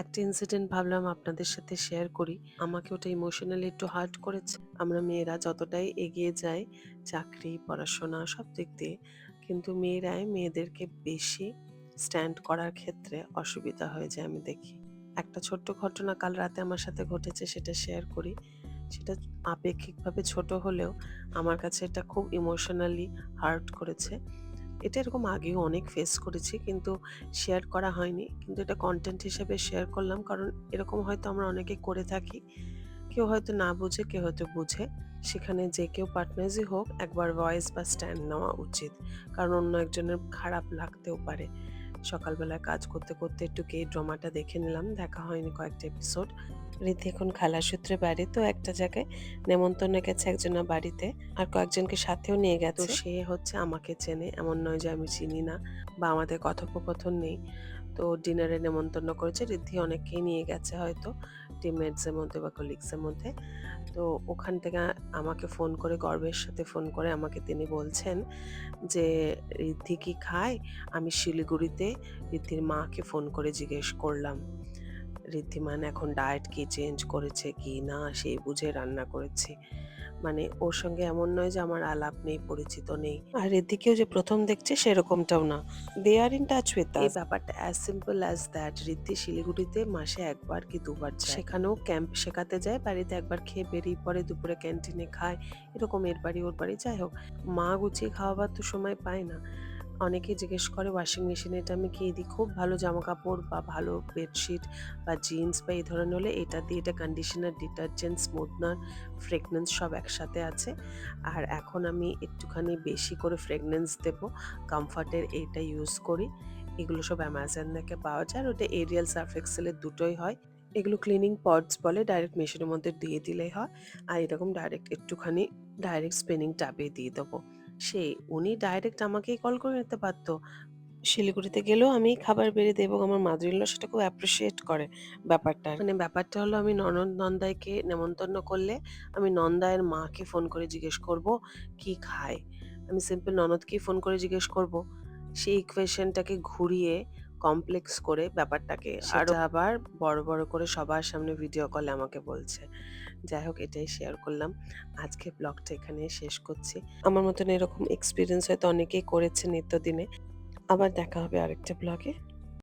একটা ইনসিডেন্ট ভাবলাম আপনাদের সাথে শেয়ার করি। আমাকে ওটা ইমোশনালি একটু হার্ট করেছে। আমরা মেয়েরা যতটাই এগিয়ে যাই, চাকরি, পড়াশোনা, সব দিক দিয়ে, কিন্তু মেয়েরাই মেয়েদেরকে বেশি স্ট্যান্ড করার ক্ষেত্রে অসুবিধা হয়ে যায় আমি দেখি। একটা ছোট্ট ঘটনা কাল রাতে আমার সাথে ঘটেছে, সেটা শেয়ার করি। সেটা আপেক্ষিকভাবে ছোট হলেও আমার কাছে এটা খুব ইমোশনালি হার্ট করেছে। এটা এরকম আগেও অনেক ফেস করেছি কিন্তু শেয়ার করা হয়নি। কিন্তু এটা কন্টেন্ট হিসেবে শেয়ার করলাম কারণ এরকম হয়তো আমরা অনেকে করে থাকি। কেউ হয়তো না বুঝে, কেউ হয়তো বুঝে। সেখানে যে কেউ পার্টনার্সই হোক, একবার ভয়েস বা স্ট্যান্ড নেওয়া উচিত। কারণ অন্য একজনের খারাপ লাগতেও পারে। সকালবেলায় কাজ করতে করতে একটু কে ড্রামাটা দেখে নিলাম। দেখা হয়নি কয়েকটা এপিসোড রীতি এখন খালা সূত্রে বাড়ি তো একটা জায়গায় নেমন্তন্ন গেছে একজনের বাড়িতে আর কয়েকজনকে সাথেও নিয়ে গেছে। সে হচ্ছে আমাকে চেনে এমন নয় যে আমি চিনি না বা আমাদের কথোপকথন নেই। তো ডিনারে নেমন্তন্ন করেছে রিদ্ধি অনেককেই নিয়ে গেছে হয়তো টিমমেটসের মধ্যে বা কলিগসের মধ্যে। তো ওখান থেকে আমাকে ফোন করে গর্বের সাথে ফোন করে আমাকে তিনি বলছেন যে রিদ্ধি কি খায়? আমি শিলিগুড়িতে রিদ্ধির মাকে ফোন করে জিজ্ঞেস করলাম। ঋদ্ধিমান এখন ডায়েট কি চেঞ্জ করেছে কি না, সেই বুঝে রান্না করেছি। মানে ওর সঙ্গে এমন নয় যে আমার আলাপ নেই, পরিচিত নেই। আর ঋদ্ধিকেও যে প্রথম দেখছে সেরকমটাও না। They are in touch with এই ব্যাপারটা as simple as that Riddhi শিলিগুড়িতে মাসে একবার কি দুবার সেখানেও ক্যাম্প শেখাতে যায়, বাড়িতে একবার খেয়ে বেরিয়ে পরে দুপুরে ক্যান্টিনে খায়। এরকম এর বাড়ি ওর বাড়ি। যাই হোক, মা গুছিয়ে খাওয়াবার তো সময় পায় না। অনেকেই জিজ্ঞেস করে ওয়াশিং মেশিনে এটা আমি কি দিই? খুব ভালো জামা কাপড় বা ভালো বেডশিট বা জিন্স বা এই ধরনের হলে এটা দিয়ে এটা কন্ডিশনার ডিটারজেন্ট স্মুথনার ফ্রেগনেন্স সব একসাথে আছে। আর এখন আমি একটুখানি বেশি করে ফ্রেগনেন্স দেবো কমফর্টের এইটা ইউজ করি। এগুলো সব অ্যামাজন থেকে পাওয়া যায়। আর ওটা এরিয়াল সার্ফ এক্সেলের দুটোই হয়। এগুলো ক্লিনিং পডস বলে ডাইরেক্ট মেশিনের মধ্যে দিয়ে দিলেই হয়। আর এরকম ডাইরেক্ট একটুখানি ডাইরেক্ট স্পিনিং টাবে দিয়ে দেবো। সে উনি ডাইরেক্ট আমাকেই কল করে নিতে পারতো শিলিগুড়িতে গেলেও আমি খাবার বেড়ে দেবো, আমার মাদুরিল্লা সেটা খুব অ্যাপ্রিসিয়েট করে ব্যাপারটা। মানে ব্যাপারটা হলো আমি ননদ, নন্দাইকে নেমন্তন্ন করলে আমি নন্দায়ের মাকে ফোন করে জিজ্ঞেস করব, কি খায়? আমি সিম্পল ননদকেই ফোন করে জিজ্ঞেস করব। সেই ইকুয়েশনটাকে ঘুরিয়ে কমপ্লেক্স করে ব্যাপারটাকে। আরও আবার বড় বড় করে সবার সামনে ভিডিও কলে আমাকে বলছে। যাই হোক এটাই শেয়ার করলাম। আজকে ব্লগটা এখানে শেষ করছি। আমার মতন এরকম এক্সপিরিয়েন্স হয়তো অনেকেই করেছে নিত্যদিনে। আবার দেখা হবে আরেকটা ব্লগে